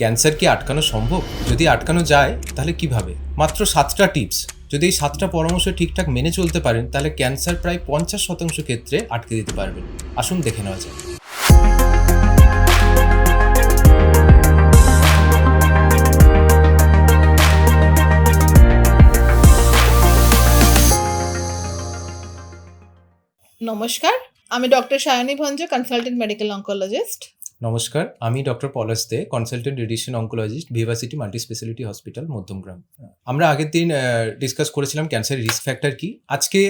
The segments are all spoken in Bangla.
ক্যান্সার কি আটকানো সম্ভব? যদি আটকানো যায়, তাহলে কীভাবে? মাত্র সাতটা টিপস। যদি এই সাতটা পরামর্শ ঠিকঠাক মেনে চলতে পারেন, তাহলে ক্যান্সার প্রায় পঞ্চাশ শতাংশ ক্ষেত্রে আটকে দিতে পারবেন। আসুন দেখে নেওয়া যাক। নমস্কার, আমি doctor Sayani Bhanj consultant medical oncologist নমস্কার আমি doctor Palash De consultant radiation oncologist vivacity multi speciality hospital Madhyamgram আমরা আগের দিন ডিসকাস করেছিলাম ক্যান্সারের রিস্ক ফ্যাক্টর কি। আজকে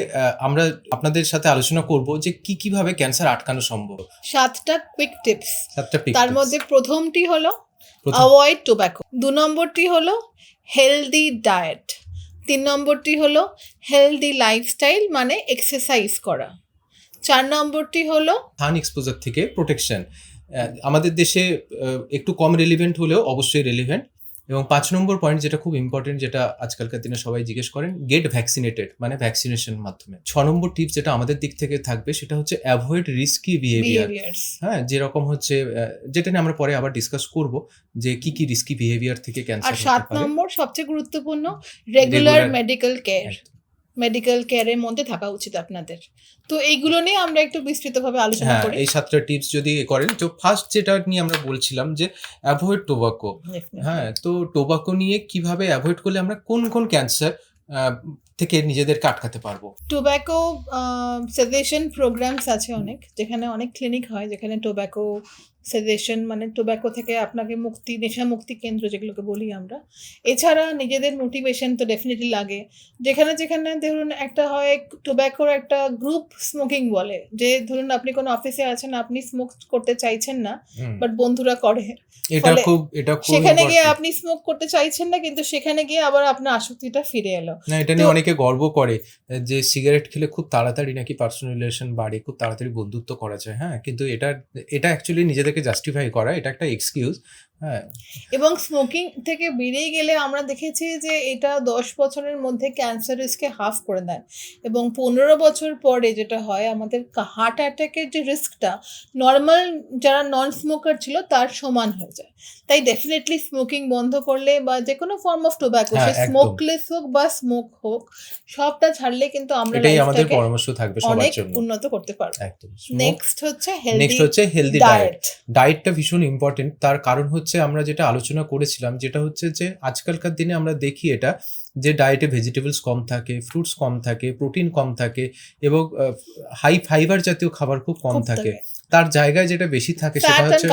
আমরা আপনাদের সাথে আলোচনা করব যে কি কীভাবে ক্যান্সার আটকানো সম্ভব। সাতটা কুইক টিপস সাতটা তার মধ্যে প্রথমটি হলো অ্যাভয়েড টোব্যাকো দু নম্বরটি হলো হেলদি ডায়েট তিন নম্বরটি হলো হেলদি লাইফস্টাইল মানে এক্সারসাইজ করা। চার নম্বরটি হলো সান এক্সপোজার থেকে প্রোটেকশন আমাদের দেশে একটু কম রেলিভেন্ট হলেও অবশ্যই রেলিভেন্ট এবং পাঁচ নম্বর পয়েন্ট যেটা খুব ইম্পর্টেন্ট যেটা আজকালকার দিনে সবাই জিজ্ঞেস করেন গেট ভ্যাকসিনেটেড মানে ভ্যাকসিনেশন মাধ্যমে। ছ নম্বর টিপস যেটা আমাদের দিক থেকে থাকবে সেটা হচ্ছে অ্যাভয়েড রিস্কি বিহেভিয়ার হ্যাঁ যেরকম হচ্ছে যেটা নিয়ে আমরা পরে আবার ডিসকাস করব যে কি কি রিস্কি বিহেভিয়ার থেকে আর ক্যান্সার সাত নম্বর সবচেয়ে গুরুত্বপূর্ণ রেগুলার মেডিকেল কেয়ার মেডিকেল কেয়ারের মধ্যে থাকা উচিত আপনাদের। তো এইগুলো নিয়ে আমরা একটু বিস্তৃতভাবে আলোচনা হ্যাঁ করি। এই সাতটা টিপস যদি করেন তো ফার্স্ট যেটা নিয়ে আমরা বলছিলাম যে অ্যাভয়েড টোবাকো হ্যাঁ তো টোবাকো নিয়ে কীভাবে অ্যাভয়েড করলে আমরা কোন কোন ক্যান্সার থেকে নিজেদেরকে আটকাতে পারব? টোব্যাকো সেজেশন প্রোগ্রামস আছে অনেক যেখানে অনেক ক্লিনিক হয় যেখানে টোব্যাকো সেজেশন মানে টোব্যাকো থেকে আপনাকে মুক্তি নেশা মুক্তি কেন্দ্র যেগুলোকে বলি আমরা। এছাড়া নিজেদের মোটিভেশন তো ডেফিনেটলি লাগে। যেখানে যেখানে ধরুন একটা হয় টোব্যাকোর একটা গ্রুপ স্মোকিং বলে। যে ধরুন আপনি কোনো অফিসে আছেন আপনি স্মোক করতে চাইছেন না বাট বন্ধুরা করে। এটা খুব এটা খুব সেখানে গিয়ে আপনি স্মোক করতে চাইছেন না কিন্তু সেখানে গিয়ে আবার আপনার আসক্তিটা ফিরে এলো। না এটা নিয়ে অনেকে গর্ব করে যে সিগারেট খেলে খুব তাড়াতাড়ি নাকি পার্সোনাল রিলেশন বাড়ে খুব তাড়াতাড়ি বন্ধুত্ব করা যায় হ্যাঁ? কিন্তু এটা এটা অ্যাকচুয়ালি নিজেদেরকে জাস্টিফাই করা এটা একটা এক্সকিউজ এবং স্মোকিং থেকে বেরিয়ে গেলে আমরা দেখেছি যে এটা দশ বছরের মধ্যে ক্যান্সার রিস্ককে হাফ করে দেয়। এবং পনেরো বছর পরে যেটা হয় আমাদের হার্ট অ্যাটাকের যে রিস্কটা নর্মাল যারা নন স্মোকার ছিল তার সমান হয়ে যায়। তাই ডেফিনেটলি স্মোকিং বন্ধ করলে বা যে কোনো ফর্ম অফ টোব্যাকো হ্যাঁ, সে স্মোকলেস হোক বা স্মোক হোক সবটা ছাড়লে কিন্তু আমরা এটাই আমাদের পরামর্শ থাকবে সবার অনেক জন্য। উন্নত করতে পারব। নেক্সট হচ্ছে নেক্সট হচ্ছে হেলদি ডায়েট ডায়েট ডায়েটটা ভীষণ ইম্পর্টেন্ট তার কারণ হচ্ছে আমরা যেটা আলোচনা করেছিলাম যেটা হচ্ছে যে আজকালকার দিনে আমরা দেখি এটা যে ডায়েটে ভেজিটেবলস কম থাকে ফ্রুটস কম থাকে প্রোটিন কম থাকে এবং হাই ফাইবার জাতীয় খাবার খুব কম থাকে। তার জায়গায় যেটা বেশি থাকে সেটা হচ্ছে.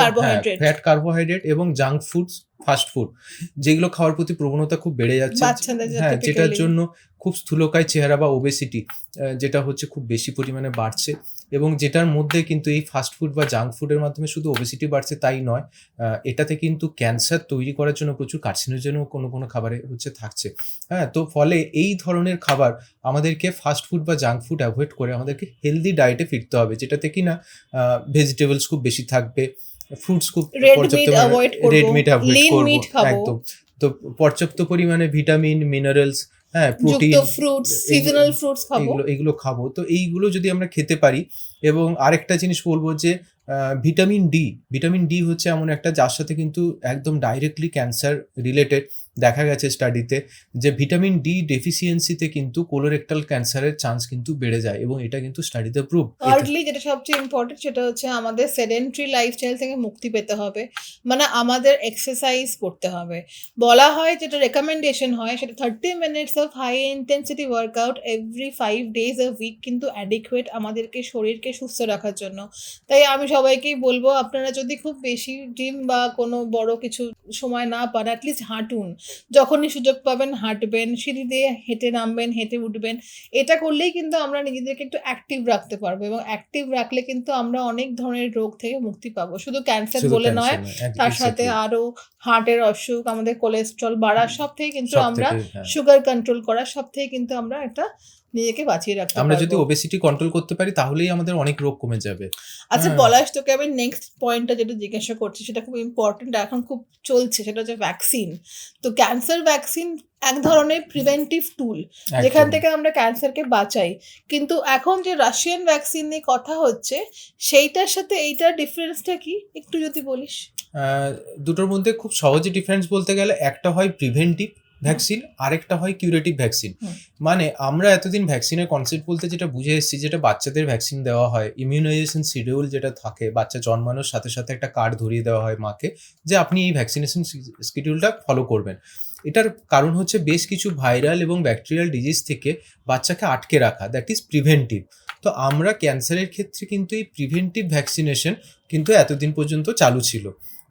ফ্যাট কার্বোহাইড্রেট এবং জাঙ্ক ফুডস ফাস্ট ফুড যেগুলো খাওয়ার প্রতি প্রবণতা খুব বেড়ে যাচ্ছে হ্যাঁ যেটার জন্য খুব স্থূলকায় চেহারা বা ওবেসিটি যেটা হচ্ছে খুব বেশি পরিমাণে বাড়ছে এবং যেটার মধ্যে কিন্তু এই ফাস্ট ফুড বা জাঙ্ক ফুডের মাধ্যমে শুধু ওবেসিটি বাড়ছে তাই নয় এটাতে কিন্তু ক্যান্সার তৈরি করার জন্য প্রচুর কার্সিনোজেনও কোনো কোনো খাবারে হচ্ছে থাকছে। হ্যাঁ তো ফলে এই ধরনের খাবার আমাদেরকে ফাস্ট ফুড বা জাঙ্ক ফুড অ্যাভয়েড করে আমাদেরকে হেলদি ডায়েটে ফিরতে হবে যেটাতে কিনা ভেজিটেবলস খুব বেশি থাকবে ফ্রুটস খুব পর্যাপ্ত রেড মিট অ্যাভয়েড করব একদম। তো পর্যাপ্ত পরিমাণে ভিটামিন মিনারেলস হ্যাঁ প্রোটিন ফ্রুটস সিজনাল ফ্রুটস খাব। এগুলো এগুলো খাব। তো এইগুলো যদি আমরা খেতে পারি এবং আরেকটা জিনিস বলব যে ভিটামিন ডি ভিটামিন ডি হচ্ছে এমন একটা যার সাথে কিন্তু একদম ডাইরেক্টলি ক্যান্সার রিলেটেড দেখা গেছে স্টাডিতে যে ভিটামিন ডি ডেফিসিয়েন্সিতে কিন্তু কোলোরেক্টাল ক্যান্সারের চান্স কিন্তু বেড়ে যায় এবং এটা কিন্তু স্টাডিতে প্রুভ থার্ডলি যেটা সবচেয়ে ইম্পর্টেন্ট সেটা হচ্ছে আমাদের সেডেন্টারি লাইফস্টাইল থেকে মুক্তি পেতে হবে মানে আমাদের এক্সারসাইজ করতে হবে। বলা হয় যেটা রেকমেন্ডেশন হয় সেটা thirty minutes of high intensity workout every five days a week কিন্তু অ্যাডিকুয়েট আমাদেরকে শরীরকে সুস্থ রাখার জন্য। তাই আমি সবাইকেই বলব আপনারা যদি খুব বেশি জিম বা কোনো বড় কিছু সময় না পান অ্যাটলিস্ট হাঁটুন। যখনই সুযোগ পাবেন হাঁটবেন সিঁড়ি দিয়ে হেঁটে নামবেন হেঁটে উঠবেন এটা করলেই কিন্তু আমরা নিজেদেরকে একটু অ্যাক্টিভ রাখতে পারব এবং অ্যাক্টিভ রাখলে কিন্তু আমরা অনেক ধরনের রোগ থেকে মুক্তি পাবো শুধু ক্যান্সার বলে নয় তার সাথে আরও হার্টের অসুখ আমাদের কোলেস্ট্রল বাড়া সব থেকে কিন্তু আমরা হ্যাঁ। সুগার কন্ট্রোল করা সব থেকে কিন্তু আমরা একটা নিজেকে বাঁচিয়ে রাখতে আমরা যদি ওবেসিটি কন্ট্রোল করতে পারি তাহলেই আমাদের অনেক রোগ কমে যাবে। আচ্ছা হ্যাঁ। পলাশ তোকে আমি নেক্সট পয়েন্টটা যেটা জিজ্ঞাসা করছি সেটা খুব ইম্পর্টেন্ট এখন খুব চলছে সেটা হচ্ছে ভ্যাকসিন তো ক্যান্সার ভ্যাকসিন এক ধরনের প্রিভেন্টিভ টুল যেখান থেকে আমরা ক্যান্সারকে বাঁচাই। কিন্তু এখন যে রাশিয়ান ভ্যাকসিন নিয়ে কথা হচ্ছে সেইটার সাথে এইটার ডিফারেন্সটা কি? একটু যদি বলিস। দুটোর মধ্যে খুব সহজে ডিফারেন্স বলতে গেলে একটা হয় প্রিভেন্টিভ ভ্যাকসিন আরেকটা হয় কিউরেটিভ ভ্যাকসিন মানে আমরা এতদিন ভ্যাকসিনের কনসেপ্ট বলতে যেটা বুঝে এসেছি যেটা বাচ্চাদের ভ্যাকসিন দেওয়া হয় ইমিউনাইজেশন শিডিউল যেটা থাকে বাচ্চা জন্মানোর সাথে সাথে একটা কার্ড ধরিয়ে দেওয়া হয় মাকে যে আপনি এই ভ্যাকসিনেশন শিডিউলটা ফলো করবেন। এটার কারণ হচ্ছে বেশ কিছু ভাইরাল এবং ব্যাকটেরিয়াল ডিজিজ থেকে বাচ্চাকে আটকে রাখা দ্যাট ইজ প্রিভেন্টিভ তো আমরা ক্যান্সারের ক্ষেত্রে কিন্তু এই প্রিভেন্টিভ ভ্যাকসিনেশন কিন্তু এতদিন পর্যন্ত চালু ছিল।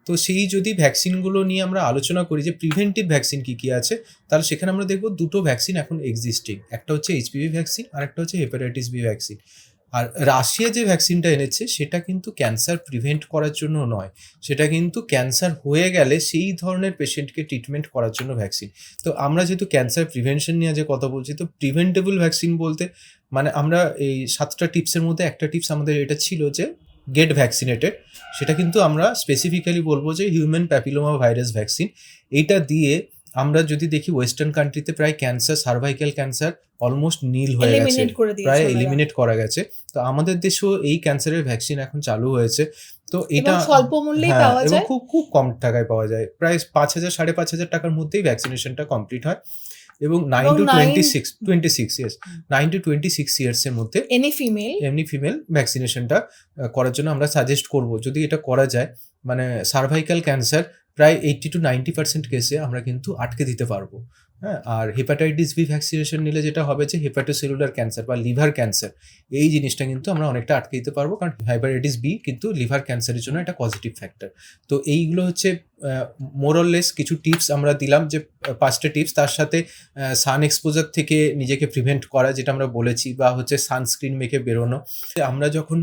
তো সেই যদি ভ্যাকসিনগুলো নিয়ে আমরা আলোচনা করি যে প্রিভেন্টিভ ভ্যাকসিন কী কী আছে, তাহলে সেখানে আমরা দেখব দুটো ভ্যাকসিন এখন এক্সিস্টিং একটা হচ্ছে এইচপিভি ভ্যাকসিন আর একটা হচ্ছে হেপাটাইটিস বি ভ্যাকসিন আর রাশিয়া যে ভ্যাকসিনটা এনেছে, সেটা কিন্তু ক্যান্সার প্রিভেন্ট করার জন্য নয়। সেটা কিন্তু ক্যান্সার হয়ে গেলে সেই ধরনের পেশেন্টকে ট্রিটমেন্ট করার জন্য ভ্যাকসিন তো আমরা যেহেতু ক্যান্সার প্রিভেনশন নিয়ে যে কথা বলছি, তো প্রিভেন্টেবল ভ্যাকসিন বলতে মানে আমরা এই সাতটা টিপসের মধ্যে একটা টিপস আমাদের এটা ছিল যে গেট ভ্যাকসিনেটেড সেটা কিন্তু আমরা স্পেসিফিক্যালি বলব যে হিউম্যান প্যাপিলোমা ভাইরাস ভ্যাকসিন এইটা দিয়ে আমরা যদি দেখি ওয়েস্টার্ন কান্ট্রিতে প্রায় cancer cervical cancer almost nil হয়ে গেছে। প্রায় এলিমিনেট করা গেছে। তো আমাদের দেশেও এই ক্যান্সারের ভ্যাকসিন এখন চালু হয়েছে। তো এটা স্বল্প মূল্যেই হ্যাঁ, পাওয়া এবং যায়। খুব খুব কম টাকায় পাওয়া যায়। প্রায় পাঁচ হাজার সাড়ে পাঁচ হাজার টাকার মধ্যেই ভ্যাকসিনেশনটা কমপ্লিট হয়। এবং nine to twenty six twenty six years nine to twenty six ইয়ার্সের মধ্যে এনি ফিমেল এমনি ফিমেল ভ্যাকসিনেশনটা করার জন্য আমরা সাজেস্ট করব। যদি এটা করা যায় মানে সার্ভাইকাল ক্যান্সার প্রায় এইট্টি টু নাইনটি পার্সেন্ট কেসে আমরা কিন্তু আটকে দিতে পারব। হ্যাঁ আর হেপাটাইটিস বি ভ্যাকসিনেশন নিলে যেটা হবে যে হেপাটোসেলুলার ক্যান্সার বা লিভার ক্যান্সার এই জিনিসটা কিন্তু আমরা অনেকটা আটকে দিতে পারব। কারণ হেপাটাইটিস বি কিন্তু লিভার ক্যান্সারের জন্য একটা পজিটিভ ফ্যাক্টর তো এইগুলো হচ্ছে মোরললেস কিছু টিপস আমরা দিলাম যে পাঁচটা টিপস তার সাথে সান এক্সপোজার থেকে নিজেকে প্রিভেন্ট করা যেটা আমরা বলেছি বা হচ্ছে সানস্ক্রিন মেখে বেরোনো। আমরা যখন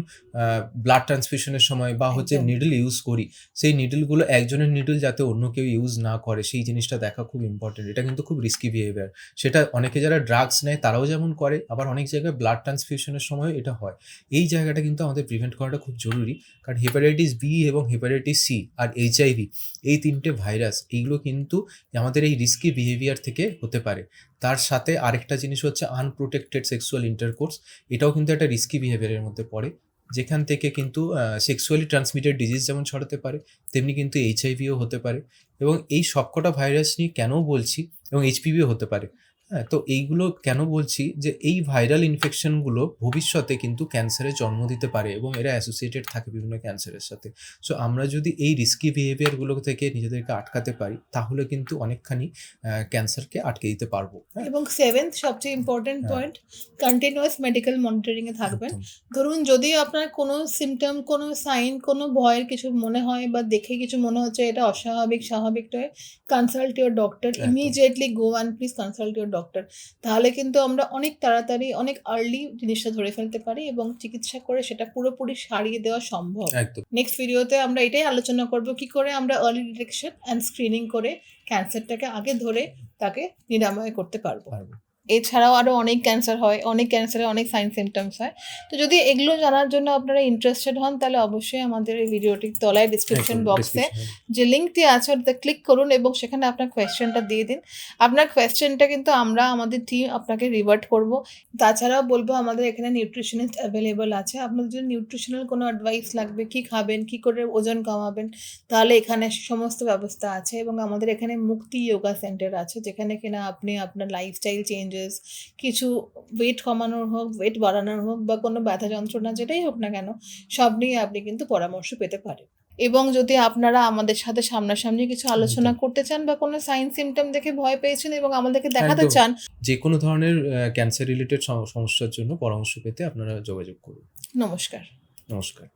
ব্লাড ট্রান্সফিউশনের সময় বা হচ্ছে নিডল ইউজ করি সেই নিডলগুলো একজনের নিডল যাতে অন্য কেউ ইউজ না করে সেই জিনিসটা দেখা খুব ইম্পর্টেন্ট এটা কিন্তু খুব রিস্কি বিহেভিয়ার সেটা অনেকে যারা ড্রাগস নেয় তারাও যেমন করে আবার অনেক জায়গায় ব্লাড ট্রান্সফিউশনের সময় এটা হয়। এই জায়গাটা কিন্তু আমাদের প্রিভেন্ট করাটা খুব জরুরি কারণ হেপাটাইটিস বি এবং হেপাটাইটিস সি আর এইচআইভি এই তিনটে ভাইরাস এইগুলো কিন্তু আমাদের এই রিস্কি বিহেভিয়ার থেকে হতে পারে। তার সাথে আরেকটা জিনিস হচ্ছে আনপ্রোটেক্টেড সেক্সুয়াল ইন্টারকোর্স এটাও কিন্তু একটা রিস্কি বিহেভিয়ারের মধ্যে পড়ে। যেখান থেকে কিন্তু সেক্সুয়ালি ট্রান্সমিটেড ডিজিজ যেমন ছড়াতে পারে, তেমনি কিন্তু এইচআইভিও হতে পারে। এবং এই সবকটা ভাইরাস নিয়ে কেন বলছি? এবং এইচপিভিও হতে পারে। হ্যাঁ তো এইগুলো কেন বলছি যে এই ভাইরাল ইনফেকশনগুলো ভবিষ্যতে কিন্তু ক্যান্সারে জন্ম দিতে পারে এবং এরা অ্যাসোসিয়েটেড থাকে বিভিন্ন ক্যান্সারের সাথে। সো আমরা যদি এই রিস্কি বিহেভিয়ারগুলো থেকে নিজেদেরকে আটকাতে পারি তাহলে কিন্তু অনেকখানি ক্যান্সারকে আটকে দিতে পারব। হ্যাঁ। এবং সেভেন্থ সবচেয়ে ইম্পর্টেন্ট। পয়েন্ট কন্টিনিউয়াস মেডিকেল মনিটরিংয়ে থাকবেন। ধরুন যদি আপনার কোনো সিমটম কোনো সাইন কোনো ভয়ের কিছু মনে হয় বা দেখে কিছু মনে হচ্ছে এটা অস্বাভাবিক স্বাভাবিক নয়। Consult your doctor immediately go and please consult your doctor তাহলে কিন্তু আমরা অনেক তাড়াতাড়ি অনেক আর্লি জিনিসটা ধরে ফেলতে পারি এবং চিকিৎসা করে সেটা পুরোপুরি সারিয়ে দেওয়া সম্ভব। নেক্সট ভিডিওতে আমরা এটাই আলোচনা করব কি করে আমরা আর্লি ডিটেকশন অ্যান্ড স্ক্রিনিং করে ক্যান্সারটাকে আগে ধরে তাকে নিরাময় করতে পারব। এছাড়াও আরও অনেক ক্যান্সার হয় অনেক ক্যান্সারে অনেক সাইন সিমটমস হয়। তো যদি এগুলো জানার জন্য আপনারা ইন্টারেস্টেড হন তাহলে অবশ্যই আমাদের এই ভিডিওটির তলায় ডিসক্রিপশন বক্সে. যে লিঙ্কটি আছে ওটাতে ক্লিক করুন এবং সেখানে আপনার কোয়েশ্চেনটা দিয়ে দিন। আপনার কোয়েশ্চেনটা কিন্তু আমরা আমাদের টিম আপনাকে রিভার্ট করব। তাছাড়াও বলব আমাদের এখানে নিউট্রিশনিস্ট অ্যাভেলেবল আছে। আপনাদের যদি নিউট্রিশনাল কোনো অ্যাডভাইস লাগবে কি খাবেন কি করে ওজন কমাবেন তাহলে এখানে সমস্ত ব্যবস্থা আছে এবং আমাদের এখানে মুক্তি যোগা সেন্টার আছে যেখানে কিনা আপনি আপনার লাইফস্টাইল চেঞ্জেস কিছু ওয়েট কমানোর হোক ওয়েট বাড়ানোর হোক বা কোনো ব্যথা যন্ত্রণা যেটাই হোক না কেন সব নিয়ে আপনি কিন্তু পরামর্শ পেতে পারেন। এবং যদি আপনারা আমাদের সাথে সামনাসামনি কিছু আলোচনা করতে চান বা কোনো সাইন সিমটম দেখে ভয় পেয়েছেন এবং আমাদেরকে দেখাতে চান যে কোনো ধরনের ক্যান্সার রিলেটেড সমস্যার জন্য পরামর্শ পেতে আপনারা যোগাযোগ করুন। নমস্কার। নমস্কার।